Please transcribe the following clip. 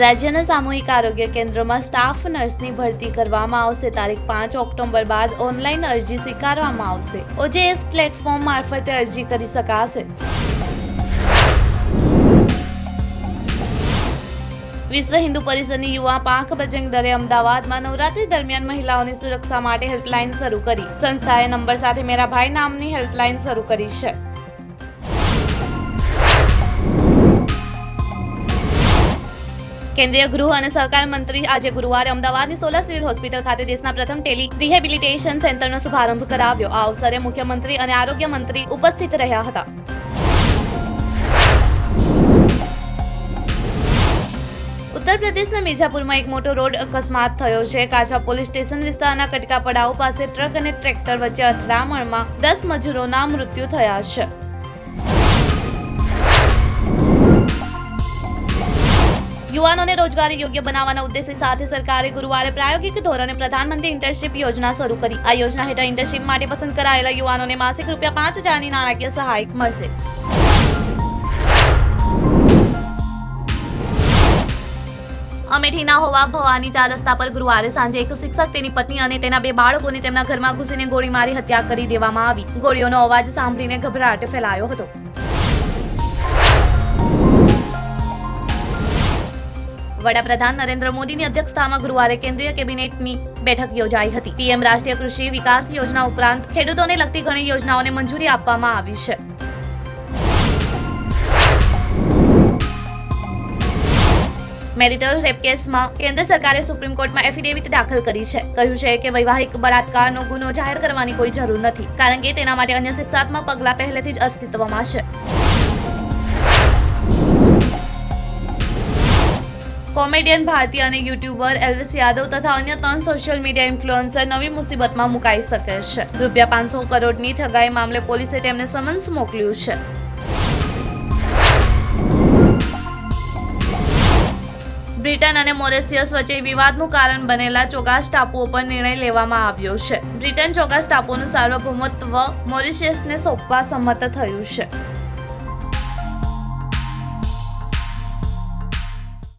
રાજ્યના સામૂહિક આરોગ્ય કેન્દ્રોમાં સ્ટાફ નર્સની ભરતી કરવામાં આવશે. તારીખ પાંચ ઓક્ટોબર બાદ ઓનલાઈન અરજી સ્વીકારવામાં આવશે. ઓજેએસ પ્લેટફોર્મ મારફતે અરજી કરી શકાશે. વિશ્વ હિન્દુ પરિષદની યુવા પાંખ બજરંગ દળે અમદાવાદમાં નવરાત્રી દરમિયાન મહિલાઓની સુરક્ષા માટે હેલ્પલાઇન શરૂ કરી. સંસ્થાએ નંબર સાથે મેરા ભાઈ નામની હેલ્પલાઇન શરૂ કરી છે. કેન્દ્રીય ગૃહ અને સહકાર મંત્રી આજે ગુરુવારે અમદાવાદની સોલા સિવિલ હોસ્પિટલ ખાતે દેશના પ્રથમ ટેલી રિહેબિલિટેશન સેન્ટરનો શુભારંભ કરાવ્યો. આ અવસરે મુખ્યમંત્રી અને આરોગ્ય મંત્રી ઉપસ્થિત રહ્યા હતા. ઉત્તર પ્રદેશના મિર્ઝાપુરમાં એક મોટો રોડ અકસ્માત થયો છે. કાછા પોલીસ સ્ટેશન વિસ્તારના કટકા પડાવ પાસે ટ્રક અને ટ્રેક્ટર વચ્ચે અથડામણમાં દસ મજૂરોના મૃત્યુ થયા છે. યુવાનોને રોજગારી યોગ્ય બનાવવાના ઉદ્દેશ્ય સાથે સરકારે ગુરુવારે પ્રાયોગિક ધોરણે પ્રધાનમંત્રી ઇન્ટર્નશીપ યોજના શરૂ કરી. આ યોજના હેઠળ ઇન્ટર્નશીપ માટે પસંદ કરાયેલા યુવાનોને માસિક રૂપિયા પાંચ હજારની નાણાકીય સહાય મળશે. અમેઠીના હોવા ભવાની ચાર રસ્તા પર ગુરુવારે સાંજે એક શિક્ષક તેની પત્ની અને તેના બે બાળકોને તેમના ઘરમાં ઘૂસીને ગોળી મારી હત્યા કરી દેવામાં આવી. ગોળીઓનો અવાજ સાંભળીને ગભરાટ ફેલાયો હતો. વડાપ્રધાન નરેન્દ્ર મોદીની અધ્યક્ષતામાં ગુરુવારે કેન્દ્રીય કેબિનેટની બેઠક યોજાઈ હતી. પીએમ રાષ્ટ્રીય કૃષિ વિકાસ યોજના ઉપરાંત ખેડૂતોને લગતી ઘણી યોજનાઓને મંજૂરી આપવામાં આવી છે. મેરિટલ રેપ કેસમાં કેન્દ્ર સરકારે સુપ્રીમ કોર્ટમાં એફિડેવિટ દાખલ કરી છે. કહ્યું છે કે વૈવાહિક બળાત્કારનો ગુનો જાહેર કરવાની કોઈ જરૂર નથી, કારણ કે તેના માટે અન્ય શિક્ષાત્મક પગલાં પહેલેથી જ અસ્તિત્વમાં છે. કોમેડિયન ભારતી અને યુટ્યુબર એલ્વિસ યાદવ તથા અન્ય ત્રણ સોશિયલ મીડિયા ઇન્ફ્લુઅન્સર નવી મુસીબતમાં મુકાઈ શકે છે. રૂપિયા પાંચસો કરોડની ઠગાઈ મામલે પોલીસે તેમને સમન્સ મોકલ્યું છે. બ્રિટન અને મોરેશિયસ વચ્ચે વિવાદનું કારણ બનેલા ચોગાસ ટાપુઓ પર નિર્ણય લેવામાં આવ્યો છે. બ્રિટન ચોગાસ ટાપુઓનું સાર્વભૌમત્વ મોરિશિયસને સોંપવા સંમત થયું છે.